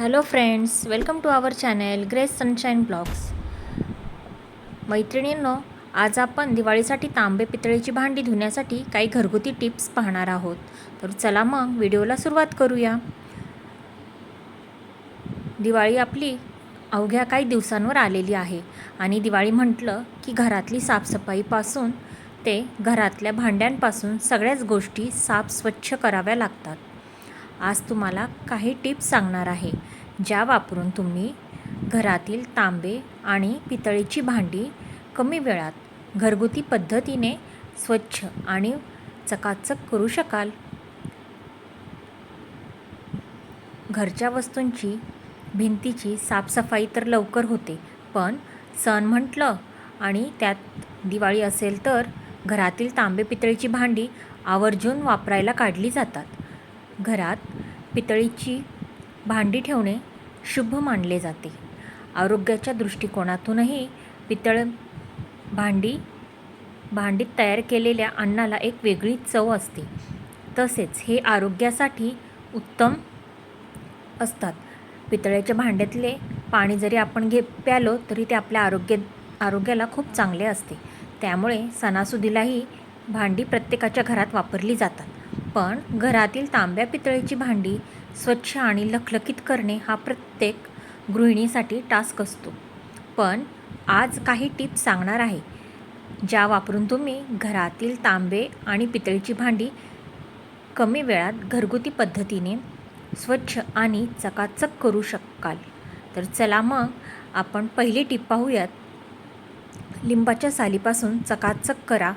Hello friends welcome to our channel Grace Sunshine blogs मैत्रिणींनो आज आपण दिवाळीसाठी तांबे पितळेची भांडी धुण्यासाठी काही घरगुती टिप्स पाहणार आहोत. तर चला मग व्हिडिओला सुरुवात करूया. दिवाळी आपली अवघ्या काही दिवसांवर आलेली आहे आणि दिवाळी म्हटलं की घरातली साफसफाईपासून ते घरातल्या भांड्यांपासून सगळ्याच गोष्टी साफ स्वच्छ कराव्या लागतात. आज तुम्हाला काही टिप्स सांगणार आहे ज्या वापरून तुम्ही घरातील तांबे आणि पितळीची भांडी कमी वेळात घरगुती पद्धतीने स्वच्छ आणि चकाचक करू शकाल. घरच्या वस्तूंची भिंतीची साफसफाई तर लवकर होते पण सण म्हटलं आणि त्यात दिवाळी असेल तर घरातील तांबे पितळीची भांडी आवर्जून वापरायला काढली जातात. घरात पितळीची भांडी ठेवणे शुभ मानले जाते. आरोग्याच्या दृष्टिकोनातूनही पितळ भांडी भांडीत तयार केलेल्या अन्नाला एक वेगळी चव असते. तसेच हे आरोग्यासाठी उत्तम असतात. पितळ्याच्या भांड्यातले पाणी जरी आपण घे प्यालो तरी ते आपल्या आरोग्य आरोग्याला खूप चांगले असते. त्यामुळे सणासुदीलाही भांडी प्रत्येकाच्या घरात वापरली जातात. पण घरातील तांब्या पितळेची भांडी स्वच्छ आणि लखलखीत करणे हा प्रत्येक गृहिणीसाठी टास्क असतो. पण आज काही टिप्स सांगणार आहे. ज्या वापरून तुम्ही घरातील तांबे आणि पितळीची भांडी कमी वेळात घरगुती पद्धतीने स्वच्छ आणि चकाचक करू शकाल. तर चला मग आपण पहिली टिप पाहूयात. लिंबाच्या सालीपासून चकाचक करा.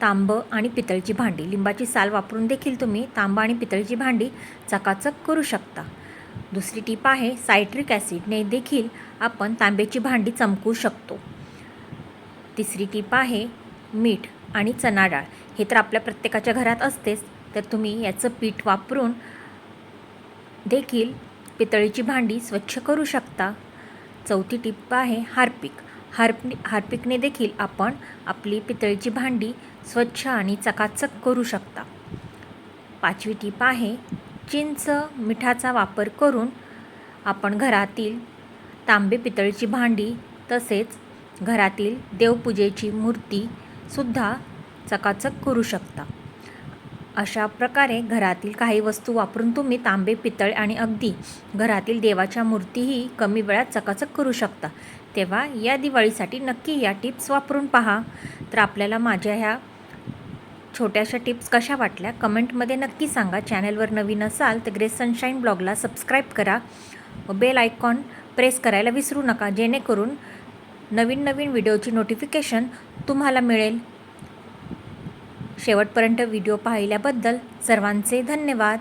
तांबं आणि पितळची भांडी. लिंबाची साल वापरून देखील तुम्ही तांब आणि पितळची भांडी चकाचक करू शकता. दुसरी टीप आहे सायट्रिक ॲसिडने देखील आपण तांब्याची भांडी चमकू शकतो. तिसरी टीप आहे मीठ आणि चणा डाळ. हे तर आपल्या प्रत्येकाच्या घरात असतेच तर तुम्ही याचं पीठ वापरून देखील पितळीची भांडी स्वच्छ करू शकता. चौथी टिप आहे हार्पिक. हार्प हार्पिकने देखील आपण आपली पितळीची भांडी स्वच्छ आणि चकाचक करू शकता. पाचवी टीप आहे चिंच मिठाचा वापर करून आपण घरातील तांबे पितळची भांडी तसेच घरातील देवपूजेची मूर्तीसुद्धा चकाचक करू शकता. अशा प्रकारे घरातील काही वस्तू वापरून तुम्ही तांबे पितळ आणि अगदी घरातील देवाच्या मूर्तीही कमी वेळात चकाचक करू शकता. तेव्हा या दिवाळीसाठी नक्की या टिप्स वापरून पहा. तर आपल्याला माझ्या ह्या छोट्याशा टिप्स कशा वाटल्या? कमेंटमध्ये नक्की सांगा. चॅनलवर नवीन असाल तर ग्रेस सनशाईन ब्लॉगला सबस्क्राईब करा. बेल आयकॉन प्रेस करायला विसरू नका. जेणेकरून नवीन नवीन व्हिडिओची नोटिफिकेशन तुम्हाला मिळेल. शेवटपर्यंत व्हिडिओ पाहिल्याबद्दल सर्वांचे धन्यवाद.